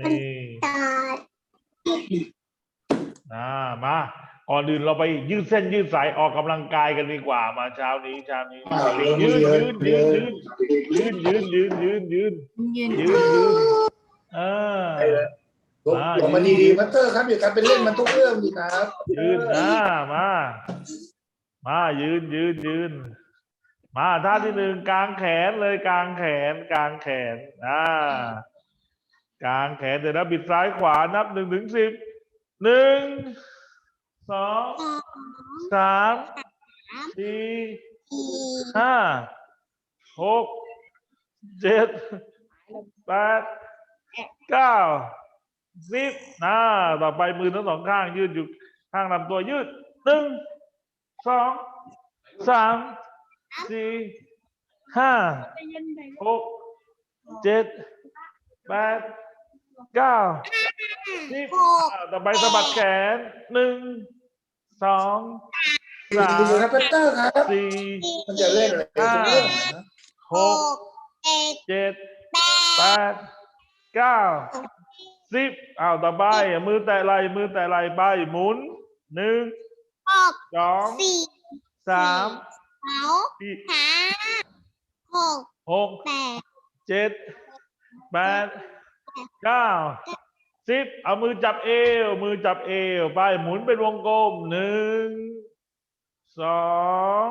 นี่ตาอ่ามาก่อนอื่นเราไปยืดเส้นยืดสายออกกำลังกายกันดีกว่ามาเช้านี้เช้านี้อ้าวเริ่มยืนเรียยืนนเรียืยนนยืนยืนยืนยืนยืนยืนยืนยืนยืนเออลงมาดีๆมาสเตอร์ครับอย่าทำเป็นเล่นมันทุกเรื่องดีครับ ยืนนะมา มายืนยืนยืนมาท่าที่หนึ่งกางแขนเลยกางแขนกางแขนอ่า กางแขนเดี๋ยวนะบิดซ้ายขวานับหนึ่งถึงสิบหนึ่งสองสามสี่ห้าหกเจ็ดแปดเก้าสิบนะต่อไปมือทั้งสองข้างยืดอยู่ข้างลำตัวยืดหนึ่งสองสามสี่ห้าหกเจ็ดแปด เก้าสิบหกอ่าต่อไปสะบัดแขนหนึ่งสองสามดีๆครับมาสเตอร์ครับ สี่มันจะเล่นอะไรทุกเรื่องนะหหกกเจ็ดเจ็ดแปแปดดเก้าสิบอ้าวต่อไปมือแตะไหลมือแตะไหลไปหมุนหนึ่งหกสองสี่สามสองสี่ห้าหกหกแปดเจ็ดแปด เก้าสิบเอามือจับเอว มือจับเอว ไปหมุนเป็นวงกลมหนึ่งสอง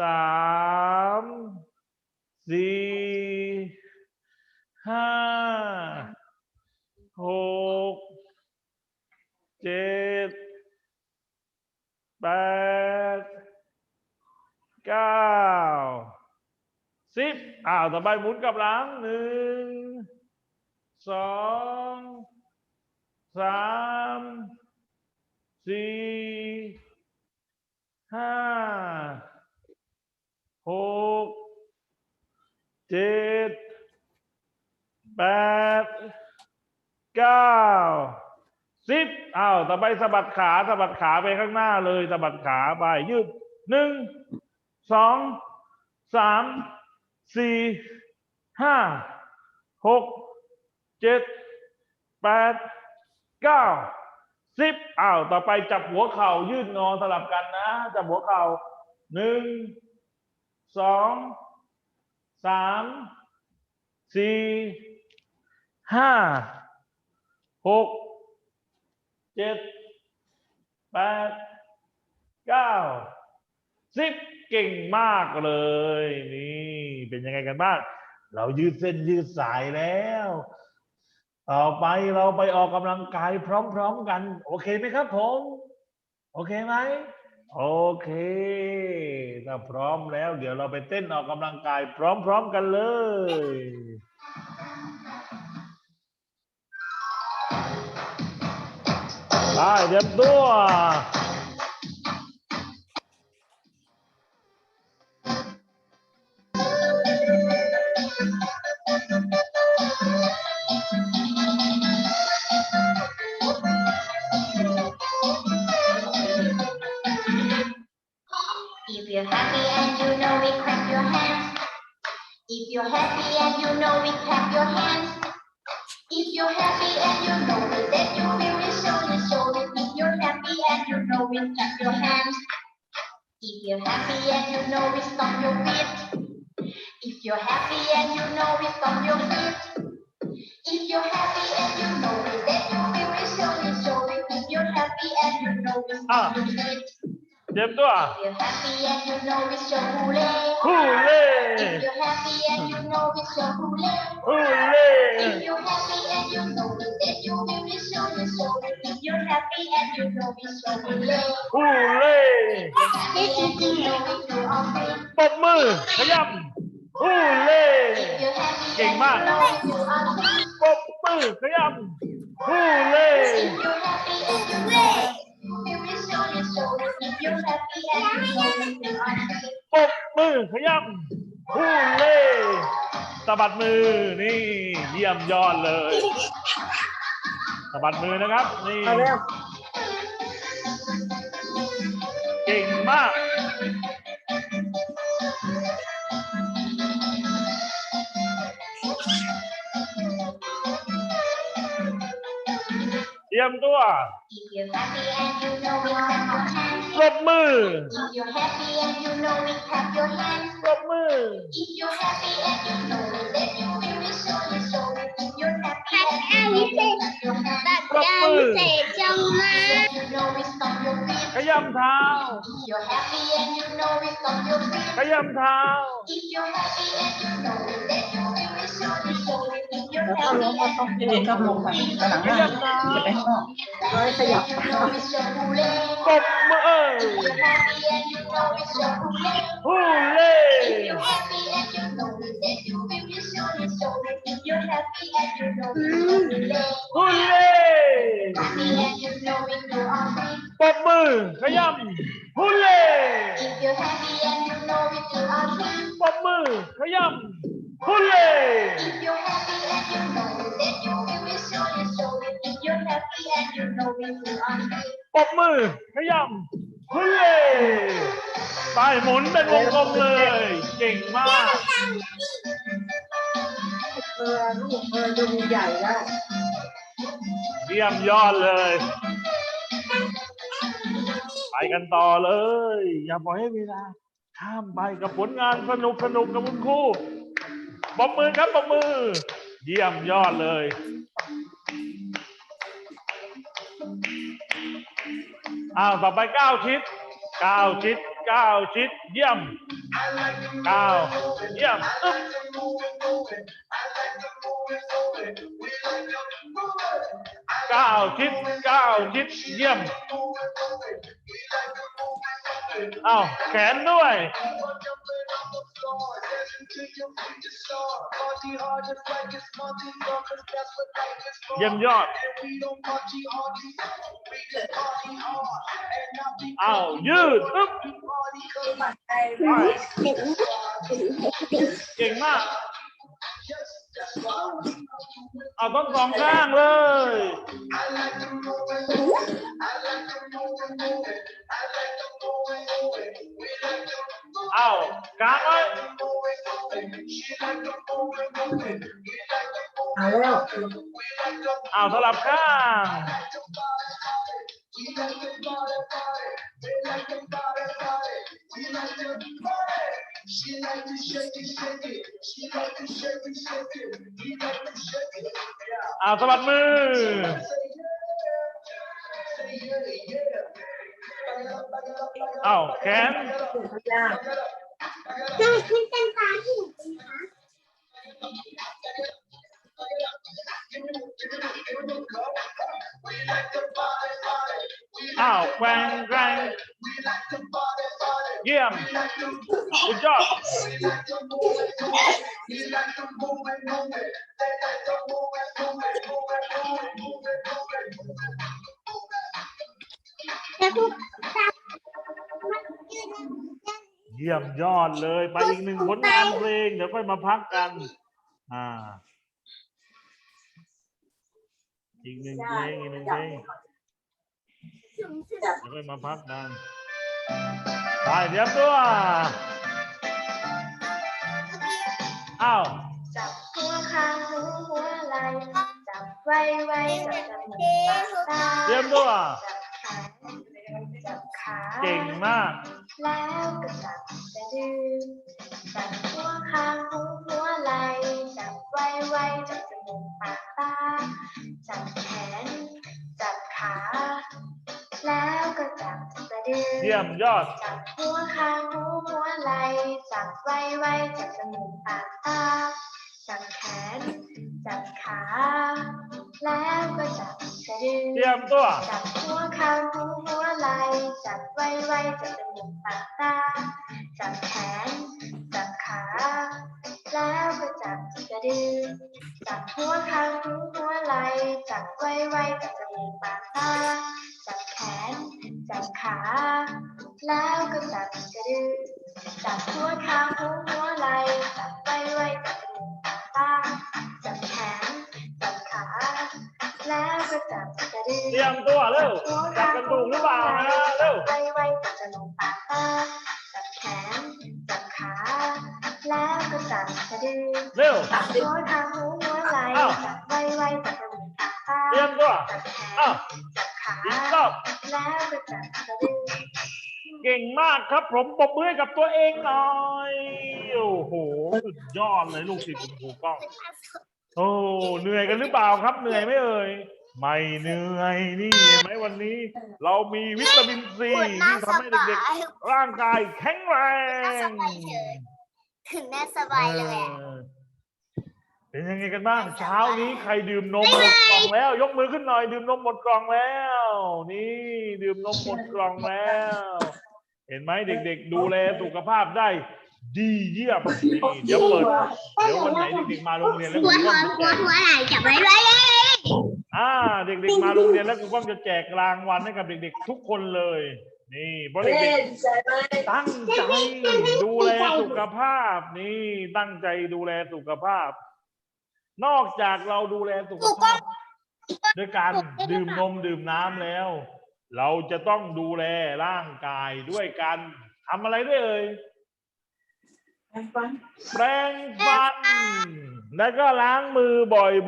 สามสี่ห้าหกเจ็ดแปดเก้าสิบอ้าวต่อไปหมุนกลับหลังหนึ่ง สองสามสี่ห้าหกเจ็ดแปดเก้าสิบอ้าวต่อไปสะบัดขาสะบัดขาไปข้างหน้าเลยสะบัดขาไป ยืดหนึ่งสองสามสี่ห้าหก เจ็ดแปดเก้าสิบอ้าวต่อไปจับหัวเข่ายืดงอสลับกันนะ จับหัวเข่าหนึ่งสองสามสี่ห้าหกเจ็ดแปดเก้าสิบเก่งมากเลยนี่ เป็นยังไงกันบ้าง เรายืดเส้นยืดสายแล้ว ต่อไปเราไปออกกำลังกายพร้อม ๆ กัน โอเคไหมครับผม โอเคไหมโอเค ถ้าพร้อมแล้ว เดี๋ยวเราไปเต้นออกกำลังกายพร้อม ๆ กันเลยได้เตรียมตัว know it's on your feet. If you're happy and you know it's on your feet. If you're happy and you know it, then you feel it slowly, slowly. If you're happy and you know it's on ah. your feet. If you're happy and you know it's your hooray. If you're happy and you know it's your hooray. If you're happy and you know it, then you feel it slowly, slowly. If you're happy and you know it's your hooray. ฮูเล่ Happy and you know it's your hooray. ปรบมือขยับฮูเล่ If you're happy King and Mark. you know it's your hooray. ปรบมือขยับฮูเล่ If you're happy and you know it, you will be show it, show it. If you're happy and you know it's your hooray. ปรบมือขยับฮูเล่สะบัดมือนี่ เยี่ยมยอดเลย สะบัดมือนะครับ นี่เก่งมาก เตรียมตัว If you're happy and you know it, clap your hands. ปรบมือ If you're happy and you know it, clap your hands. ปรบมือ If you're happy and you know it, then you will วิเศษปากกาวิเศษจงมาขยำเท้าขยำเท้าแล้วก็ลงมาต้องเด็กก็ลงไปหลังบ้านจะไปข้างนอกก็ขยับกบมือฮูเล่ happy and you know it, hule. ฮูเล่ Happy and you know it, you are free. ปรบมือขยำฮูเล่ If you're happy and you know it, you are free. ปรบมือขยำฮูเล่ If you're happy and you know it, then you will be so and so. If you're happy and you know it, you are free. ปรบมือขยำฮูเล่ไปหมุนเป็นวงกลมเลย เก่งมากเออลูกเออดูใหญ่แล้วเยี่ยมยอดเลย ไปกันต่อเลย อย่าปล่อยให้เวลาข้ามไปกับผลงานสนุกสนุกกับคุณครูปรบมือครับปรบมือ เยี่ยมยอดเลยอ้าวต่อไปเก้าชิดเก้าชิด เก้าชิดเยี่ยมเก้าเยี่ยมอึ๊บเก้าชิดเก้าชิดเยี่ยมอ้าวแขนด้วย เยี่ยมยอดอ้าว ยืดอึ๊บไปเก่งมากเอาต้องสองข้างเลยเอากลางไว้เอาแล้วเอาสลับข้าง เอาสะบัดมือเอาแขนยากจะขึ้นเป็นตาที่หนูเป็นคะอ้าวแกว่งแกว่งเยี่ยมสุดยอดแล้วทุก ตามันยืนเยี่ยมยอดเลย ไปอีกหนึ่งผลงานเพลง เดี๋ยวค่อยมาพักกัน อ่า อีกหนึ่งเพลงอีกหนึ่งเพลงสูงสุดเดี๋ยวค่อยมาพักกันไปเดี๋ยวตัวอ้าวจับหัวข้างหูหัวไหล่จับไว้ไว้จับจมูกปากตาเตรียมตัวจับแขนจับขาเก่งมาก แล้วก็จับสะดือจับหัวข้าง เยี่ยมยอดจับหัวขางหูหัวไหลจับไวไวจับจมูกปากตาจับแขนจับขา แล้วก็จับสะดือเตรียมตัวจับหัวเข่าหูหัวไหลจับไวไวจับจมูกปากตาจับแขนจับขา แล้วก็จับสะดือจับหัวเข่าหูหัวไหลจับไวไวจับจมูกปากตาจับแขน จับขา แล้วก็จับสะดือจับหัวเข่าหูหัวไหล่จับไว้ไว้จับจมูกปากตาจับแขนจับขา แล้วก็จับสะดือเตรียมตัวเร็วจับกันถูกหรือเปล่านะเร็วไว้ไว้จับจมูกปากตาจับแขนจับขา แล้วก็จับสะดือเร็วจับหัวทางหูหัวไหล่อ้าวจับไว้ไว้จับจมูกปากตาเตรียรียมตัวอะ อีกรอบเก่งมากครับ ผมปรบมือให้กับตัวเองหน่อยโอ้โหสุดยอดเลยลูกศิษย์คุณครูกล้องโอ้เหนื่อยกันหรือเปล่าครับ เหนื่อยไหมเอ่ยไม่เหนื่อยนี่เห็นไหมวันนี้ เรามีวิตามินซีปวดหน้าที่สทำให้เด็กบายๆร่างกายแข็งแรง ถึงแม่สบายเลยอะ เออเป็นยังไงกันบ้างเช้านี้ใครดื่มนมหมดกล่องแล้ว ยกมือขึ้นหน่อยดื่มนมหมดกล่องแล้ว นี่ดื่มนมหมดกล่องแล้ว เห็นไหมเด็ก ๆ ดูแลสุขภาพได้ ดีเยี่ยมนี่เดี๋ยวเปิดเดี๋ยววันไหนเด็กๆมาโรงเรียนแล้วหัวคุณหัก็วจะหัวแจกหัวไหล่จับไว้ไว้เลยอ่า เด็กๆมาโรงเรียนแล้วคุณก็จะแจกรางวัลให้กับเด็ก ๆ ทุกคนเลย นี่เพราะเด็กๆตั้งใจดูแลสุขภาพ นี่ตั้งใจดูแลสุขภาพ นอกจากเราดูแลสุขภาพด้วยการดื่มนมดื่มน้ำแล้ว เราจะต้องดูแลร่างกายด้วยการทำอะไรด้วยเอ่ยแปรงฟัน แล้วก็ล้างมือ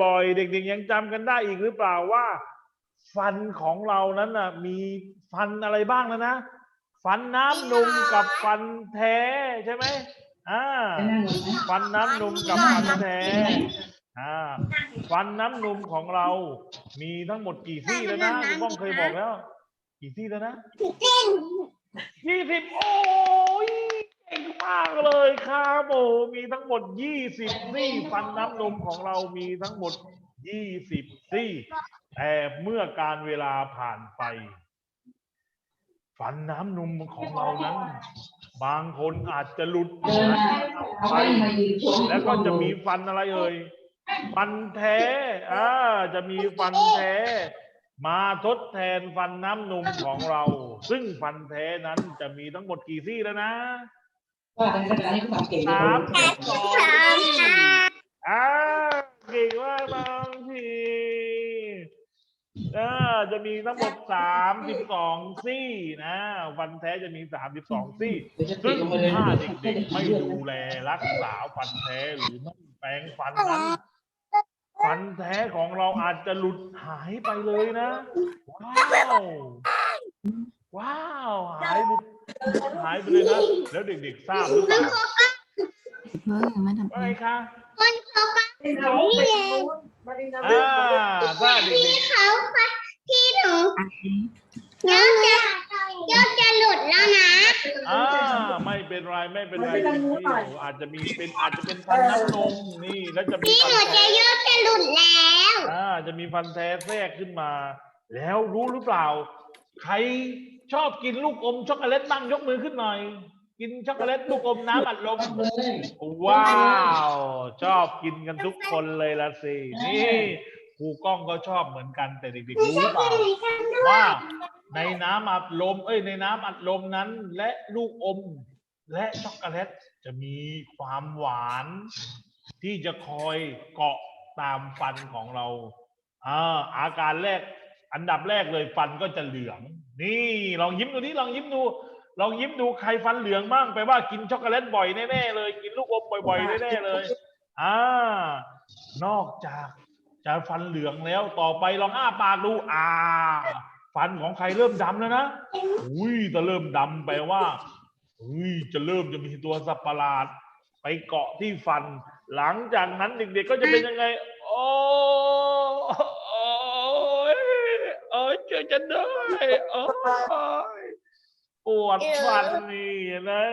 บ่อยๆ เด็กๆยังจำกันได้อีกหรือเปล่าว่า ฟันของเรานั้นน่ะ มีฟันอะไรบ้างแล้วนะ ฟันน้ำนมกับฟันแท้ใช่ไหมอ่า ฟันน้ำนมกับฟันแท้ อ่าฟันน้ำนมของเรา มีทั้งหมดกี่ซี่แล้วนะคุณป้องเคยบอกแล้ว กี่ซี่แล้วนะยี่สิบโอ้ยเก่งมากเลยครับโอ้มีทั้งหมดยี่สิบซี่ ฟันน้ำนมของเรามีทั้งหมดยี่สิบซี่ แต่เมื่อการเวลาผ่านไป ฟันน้ำนมของเรานั้น บางคนอาจจะหลุดหายไปแล้วก็จะมีฟันอะไรเอ่ย ฟันแท้อ่าจะมีฟันแท้ มาทดแทนฟันน้ำนมของเรา ซึ่งฟันแท้นั้นจะมีทั้งหมดกี่ซี่แล้วนะสามสิบสองซี่อ่าเก่งมากบางทีอ่าจะมีทั้งหมดสามสิบสองซี่นะฟันแท้จะมีสามสิบสองซี่ซึ่งถ้าเด็กๆไม่ดูแลรักษาฟันแท้หรือไม่แปรงฟันนั้น ฟันแท้ของเราอาจจะหลุดหายไปเลยนะ ว้าว ว้าว หายหลุดหายไปเลยนะ แล้วเด็กๆทราบหรือเปล่าเฮ้ยไม่ทำว่าไงคะคนเขาก็อ่าถ้าเด็กเขาค่ะที่หนูเดี๋ยวจะเดี๋ยวจะหลุดแล้วนะ ๆอ่าไม่ เป็นไรไม่เป็นไรเป็นที่หนูอาจจะมีเป็นอาจจะเป็นฟันน้ำนมนี่แล้วจะมีพี่หฟันูนจะแท้เยอะจะหลุดแล้วอ่าจะมีฟันแท้แทรกขึ้นมา แล้วรู้หรือเปล่า ใครชอบกินลูกอมช็อกโกแลตบ้างยกมือขึ้นหน่อย กินช็อกโกแลตลูกอมน้ำอัดลมว้าว ชอบกินกันทุกคนเลยละสินี่ครูก้องก็ชอบเหมือนกันแต่เด็กๆรู้หรือเปล่าว่าในน้ำอัดลม เอ้ยในน้ำอัดลมนั้น และลูกอม และช็อกโกแลตจะมีความหวานที่จะคอยเกาะตามฟันของเราอ่าอาการแรกอันดับแรกเลยฟันก็จะเหลือง นี่ลองยิ้มดูนี่ลองยิ้มดูลองยิ้มดูใครฟันเหลืองบ้างแปลว่ากินช็อกโกแลตบ่อยแน่ๆเลยกินลูกอมบ่อยๆแน่ๆเลยอ่านอกจากจะฟันเหลืองแล้วต่อไปลองอ้าปากดูอ่า ฟันของใครเริ่มดำแล้วนะอุ้ยจะเริ่มดำแปลว่าอุ้ย จะเริ่มจะมีตัวสัตว์ประหลาด ไปเกาะที่ฟัน หลังจากนั้นเด็กๆก็จะเป็นยังไง โอ้โอ้ยโอ้ยเจอจะได้โอ้ยปวดฟันนี่นะ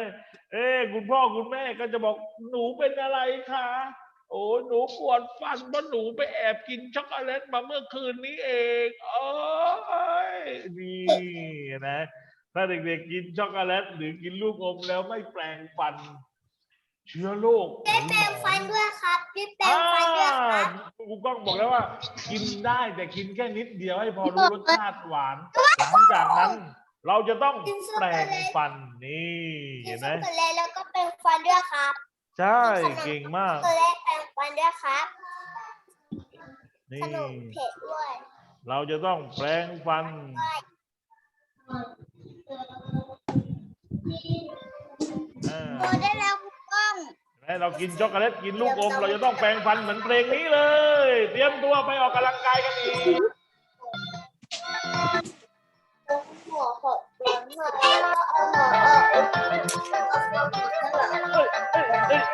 เอ้คุณพ่อคุณแม่ก็จะบอกหนูเป็นอะไรคะโอ้หนูปวดฟันเพราะหนูไปแอบกินช็อกโกแลตมาเมื่อคืนนี้เองโอ้ยนี่นะ ถ้าเด็กๆกินช็อกโกแลตหรือกินลูกอมแล้วไม่แปรงฟัน เชื้อโรคได้แปรงฟันด้วยครับได้แปรงฟันด้วยครับครูก้องบอกแล้วว่า กินได้แต่กินแค่นิดเดียวให้พอรู้รสชาติหวาน หลังจากนั้น เราจะต้องแปรงฟันนี่กิเห็นนไหมช็อกโกแลตแล้วก็แปรงฟันด้วยครับ ใช่เก่งมากช็อกโกแลตแปรงฟันด้วยครับนี่ขนมเผ็ดด้วย เราจะต้องแปรงฟัน ได้แล้วคุณก้องเรากินช็อกโกแลตกินลูกอม เราจะต้องแปรงฟันเหมือนเพลงนี้เลย เตรียมตัวไปออกกำลังกายกันอีกเออเเออย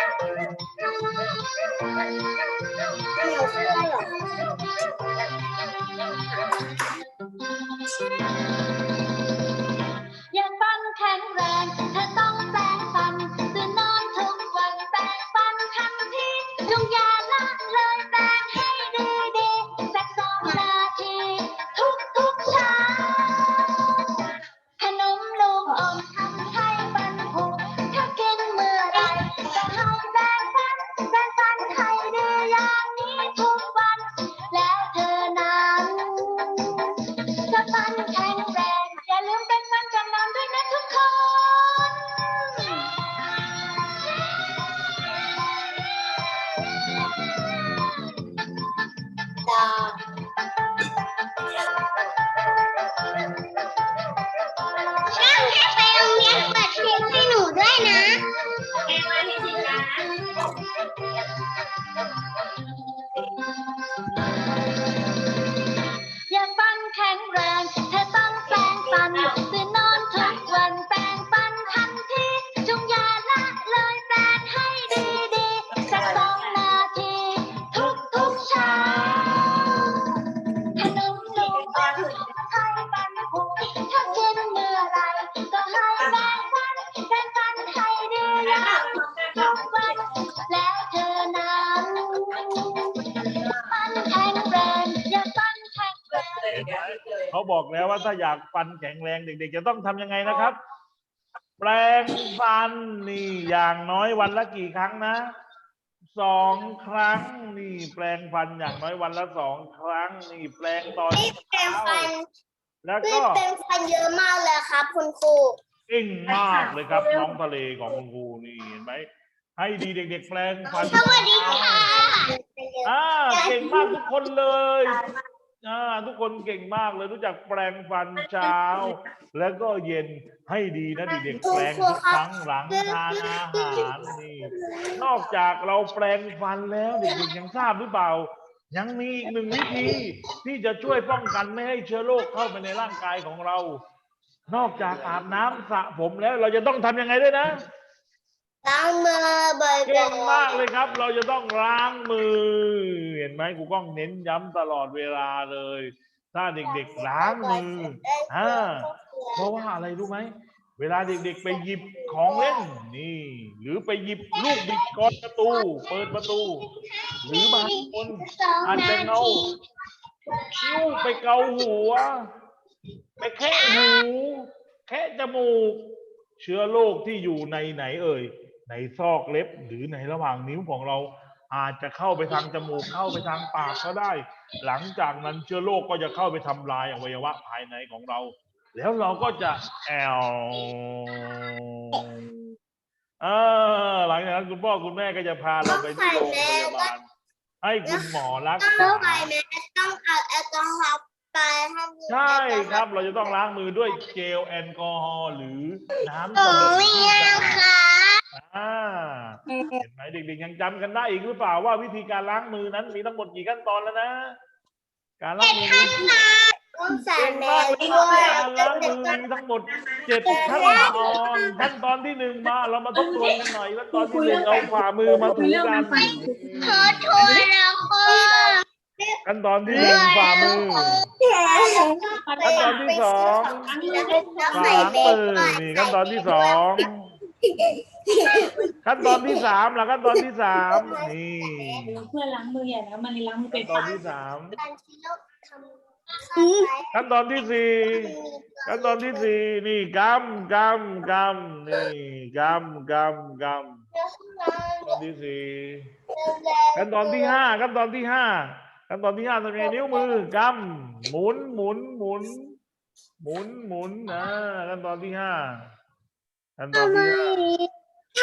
เสื้อ Thank you. ถ้าอยากฟันแข็งแรงเด็ก ๆ จะต้องทำยังไงนะครับ แปรงฟันนี่อย่างน้อยวันละกี่ครั้งนะสองครั้งนี่แปรงฟันอย่างน้อยวันละสองครั้งนี่แปรงตอนพี่แปรงฟันแล้วพี่ก็แปรงฟันเยอะมากเลยครับ คุณครูเก่งมากเลยครับน้องทะเลของคุณครูนี่เห็นไหมให้ดีเด็ก ๆ แปรงฟันสวัสดีค่ะอ่าเก่งมากทุกคนเลย อ่าทุกคนเก่งมากเลยรู้จักแปรงฟันเช้า แล้วก็เย็นให้ดีนะเด็กๆแปรงทุกครั้งหลังทานอาหารนี่นอกจากเราแปรงฟันแล้วเด็กๆยังทราบหรือเปล่า ยังมีอีกหนึ่งวิธีที่จะช่วยป้องกันไม่ให้เชื้อโรคเข้าไปในร่างกายของเรา นอกจากอาบน้ำสระผมแล้วเราจะต้องทำยังไงด้วยนะ ล้างมือบ่อยๆเก่งมากเลยครับ เราจะต้องล้างมือ เห็นไหมครูก้องเน้นย้ำตลอดเวลาเลย ถ้าเด็กๆล้างมืออ่าเพราะว่าอะไรรู้ไหมเวลาเด็กๆไปหยิบของเล่นนี่ หรือไปหยิบลูกบิดกอนประตู เปิดประตู หรือบางคนองอาจนาจะเอาคิ้วไปเกาหัว ไปแคะหู แคะจมูก เชื้อโรคที่อยู่ในไหนเอ่ย ในซอกเล็บหรือในระหว่างนิ้วของเรา อาจจะเข้าไปทางจมูกเข้าไปทางปากก็ได้ หลังจากนั้นเชื้อโรคก็จะเข้าไปทำลายอวัยวะภายในของเรา แล้วเราก็จะแอลเออหลังจากนั้นคุณพ่อคุณแม่ก็จะพาเราไปที่โรงพยาบาลให้คุณหมอรักต้องษาไปแม่ต้องเอาแอลกอฮอล์ไปใช่ครับเราจะต้องล้างมือด้วยเจลแอลกอฮอล์หรือน้ำโอ้สบู่ยที่สะอาค่ะ อ่าเห็นไหมเด็กๆยังจำกันได้อีกหรือเปล่าว่าวิธีการล้างมือนั้นมีทั้งหมดกี่ขั้นตอนแล้วนะ การล้างมือมีต้องใส่เก่งแมมากสเลยด้วครับยการล้างมือมีทั้งหมดเจ็ดขั้นตอนขั้นตอนที่หนึ่งมาเรามาทบทวนกันหน่อยขั้นตอนที่หนึ่งเอาฝ่ามือมาถูกันขอโทษแล้วค่ะขั้นตอนที่หนึ่งฝ่ามือขั้นตอนที่สองแล้วฝ่าใส่หลังเบมืสอก่อนนี่ขั้นตอนที่สอง ขั้นตอนที่สามล่ะขั้นตอนที่สามนี่เพื่อนล้างมือใหญ่แล้วมันล้างมือเป็ขั้นนตอนที่สามการที่เราทำข้าวไว้ขั้นตอนที่สี่ขั้นตอนที่สี่นี่กำกำกำนี่กำกำกำขั้นตอนที่สี่ขั้นตอนที่ห้าขั้นตอนที่ห้าขั้นตอนที่ห้าทำยังไงนิ้วมือกำหมุนหมุนหมุน หมุนหมุนนะขั้นตอนที่ห้าขั้นตอนที่ห้า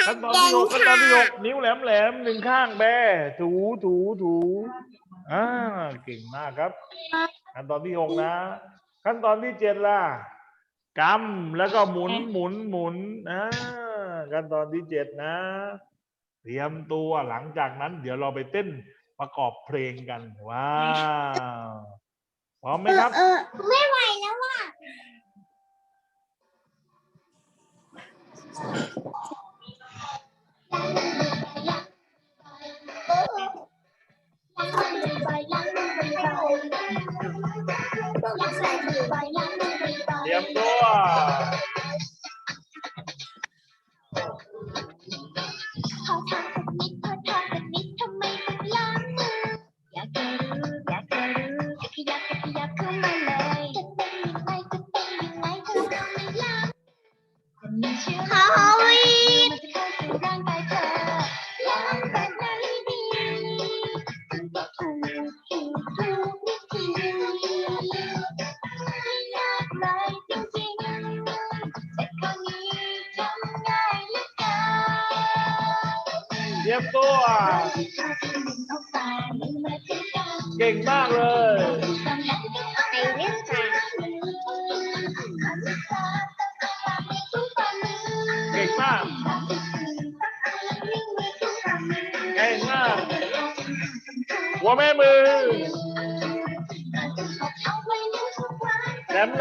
ขั้นตอนที่หกขั้นตอนที่หกนิ้วแหลมแหลมหนึ่งข้างแบถูถูถูอ่าเก่งมากครับ ขั้นตอนที่หกนะ ขั้นตอนที่เจ็ดล่ะกำแล้วก็หมุนหมุนหมุนอ่าขั้นตอนที่เจ็ดนะ เตรียมตัวหลังจากนั้น เดี๋ยวเราไปเต้นประกอบเพลงกัน ว้าวพร้อมไหมครับเออไม่ไหวแล้วว่ะ Hãy subscribe cho kênh Ghiền Mì Gõ Để không bỏ lỡ ตัวขอถามสักนิดข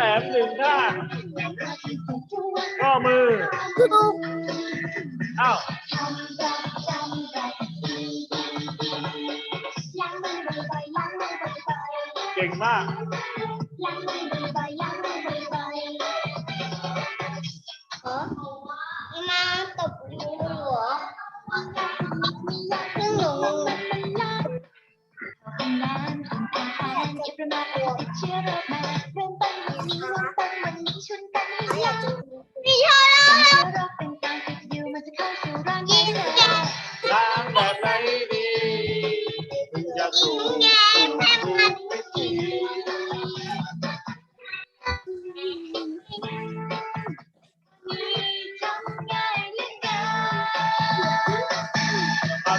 ลมแหลมหนึ่งข้างข้อมืออ้าวเก่งมาก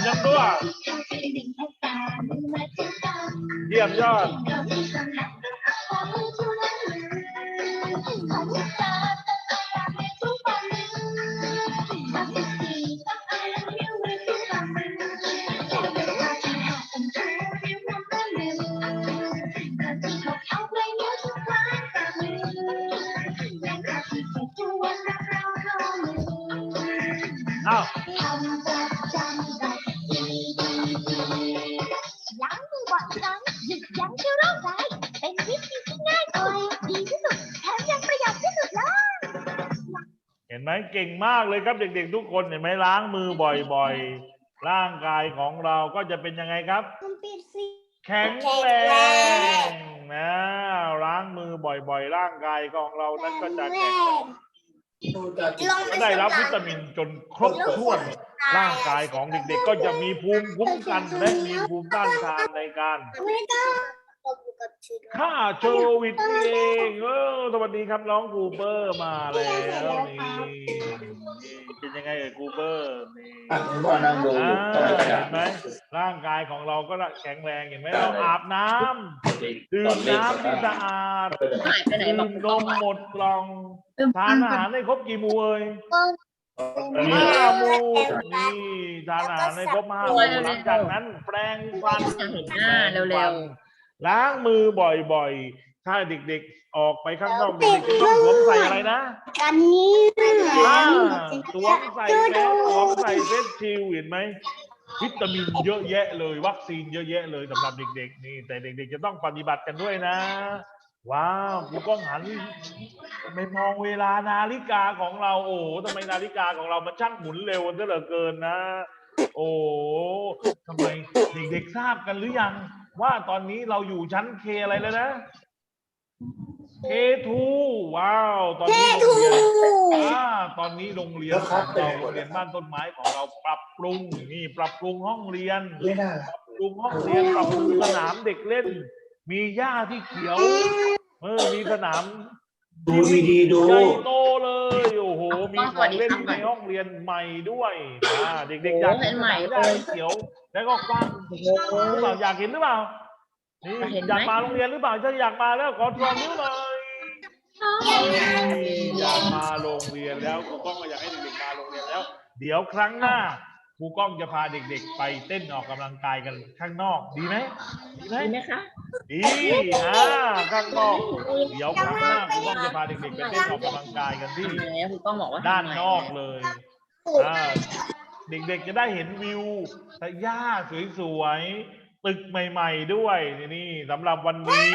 ตามยั เห็นไหมเก่งมากเลยครับเด็ก ๆ ทุกคนเห็นไหมล้างมือบ่อยๆ ร่างกายของเราก็จะเป็นยังไงครับคุณปิดสิแข็งแรงนะล้างมือบ่อยๆ ร่างกายของเรานั้นก็จะแข็งแรงดูจากที่ลงได้รับวิตามินจนครบถ้วน ร่างกายของเด็ก ๆ ก็จะมีภูมิคุ้มกันและมีภูมิต้านทานในการไม่ต้องตบกับชื่อฆ่าโควิดนี่เองเออสวัสดีครับน้องกูเปอร์มาแล้วนี่ เป็นยังไงเอ่ยกูเปอร์นี่อะคุณพ่อนั่งดูอ่ต้องไปเห็จับนไหมร่างกายของเราก็แข็งแรงเห็นไหมเราอาบน้ำดื่มน้ำที่สะอาดหายไปไหนดื่บอกมนมหมดกล่องทานอาหารนให้ครบกี่หมู่เอ่ยห้าหมู่นี่ทานอาหารให้ครบห้าหมู่หลังจากนั้นแปรงฟัน เห็นหน้าเร็วล้างมือบ่อยๆ ถ้าเด็กๆออกไปข้างนอกเด็กๆจะต้องสวมใส่อะไรนะกันนี้อ่าสวมใส่แมสสวมใส่เฟสชิลด์เห็นไหมวิตามินเยอะแยะเลย วัคซีนเยอะแยะเลยสำหรับเด็ก ๆ นี่ แต่เด็ก ๆ จะต้องปฏิบัติกันด้วยนะ ว้าวกูก็หันไม่มองเวลานาฬิกาของเราโอ้โหทำไมนาฬิกาของเรามันช่างหมุนเร็วซะเหลือเกินนะ โอ้โหทำไมเด็กๆทราบกันหรือยัง ว่าตอนนี้เราอยู่ชั้นเคอะไรแล้วนะ K2 ว้าว ตอนนี้โรงเรียนอ่าตอนนี้โรงเรียนของเราโรงเรียนบ้านต้นไม้ของเราปรับปรุงนี่ปรับปรุงห้องเรียนไม่น่าปรุงห้องเรียนปรับปรุงสนามเด็กเล่น มีหญ้าที่เขียวเออมีสนามดูดีๆดูใหญ่โตเลยโอ้โหมีของเล่นในห้องเรียนใหม่ด้วยอ่าเด็กๆอยากเห็นสนามหญ้าที่เขียว แล้วก็กว้างหรือเปล่าอยากเห็นหรือเปล่า นี่อยากมาโรงเรียนหรือเปล่าถ้าอยากมาแล้วขอทวนนิ้วหน่อยอยากมาโรงเรียนแล้วครูก้องก็อยากให้เด็กๆมาโรงเรียนแล้ว เดี๋ยวครั้งหน้าครูก้องจะพาเด็กๆ ไปเต้นออกกำลังกายกันข้างนอกดีไหมดีไหม ดีไหมคะ ดีอ่าข้างนอกเดี๋ยวครั้งหน้าครูก้องจะพาเด็กๆไปเต้นออกกำลังกายกันที่แล้วคุณต้องบอกว่าด้านนอกเลยอ่าเด็กๆจะได้เห็นวิวแต่หญ้าสวยๆ ตึกใหม่ ๆ ด้วยนี่นี่สำหรับวันนี้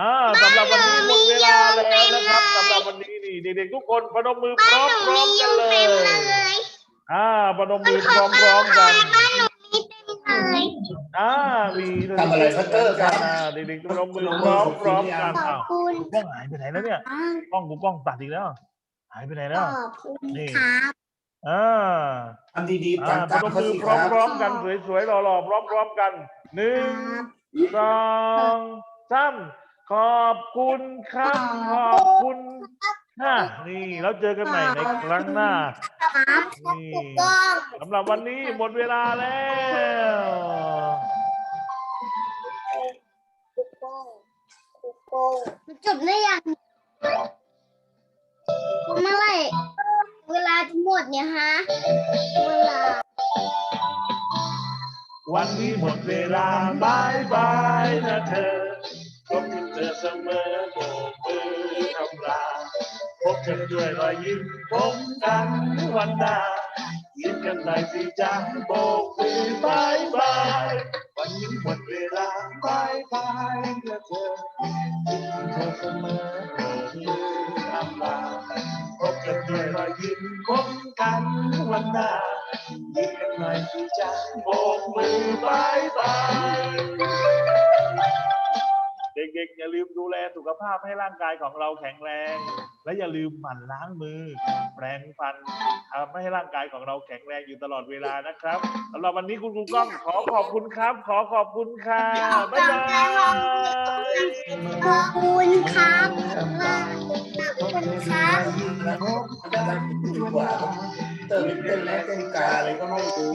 อ่าสำหรับวันนี้หมดเวลาแล้วนะครับสำหรับวันนี้นี่เด็กๆทุกคนพนมมือพร้อมพร้อมๆกันเลยอ่าพนมมือพร้อมพร้อมๆกันเลยอ่ามีทำอะไรพัตเตอร์ครับอ่าเด็กๆพนมมือพร้อมพร้อมๆกันขออ้าบวคุณกล้องหายไปไหนแล้วเนี่ยกล้องกูกล้องตัดอีกแล้ว หายไปไหนขแล้วอบคุณนี่ครับ อ่าทำดีๆอ่าตามพตามนมเขามือสิพครับร้อมๆกันสวยๆหล่อๆพร้อมๆกันหนึ่งสองสามขอบคุณครับ ขอบคุณค่ะนี่แล้วเจอกันใหม่ในครั้งหน้า ครับนี่ ถูกต้องสำหรับวันนี้หมดเวลาแล้ว ถูกต้องถูกต้องจบได้ยังเมื่อไหร่ เวลาจะหมดเนี่ยฮะ เวลา วันนี้หมดเวลาบายบายนะเธอพบกันเธอเสมอโบกมือคำลาพบกันด้วยรอยยิ้มพบกันวันหน้ายิ้มกันหน่อยสิจ้าโบกมือบายบาย วันนี้หมดเวลาบายบายนะเธอพบกันเธอเสมอ รอยยิ้มพบกันวันหน้ายิ้มกันหน่อยที่จะโบกมือบายบาย เด็กๆ อย่าลืมดูแลสุขภาพให้ร่างกายของเราแข็งแรง และอย่าลืมหมั่นล้างมือ แปรงฟันทำให้ร่างกายของเราแข็งแรงอยู่ตลอดเวลานะครับสำหรับวันนี้คุณครูก้องขอขอบคุณครับ ขอขอบคุณค่ะบ๊ายบายขอบคุณครับขอบคุณครับดีกว่าเติมเต้นและเต้นกาอะไรก็ไม่รู้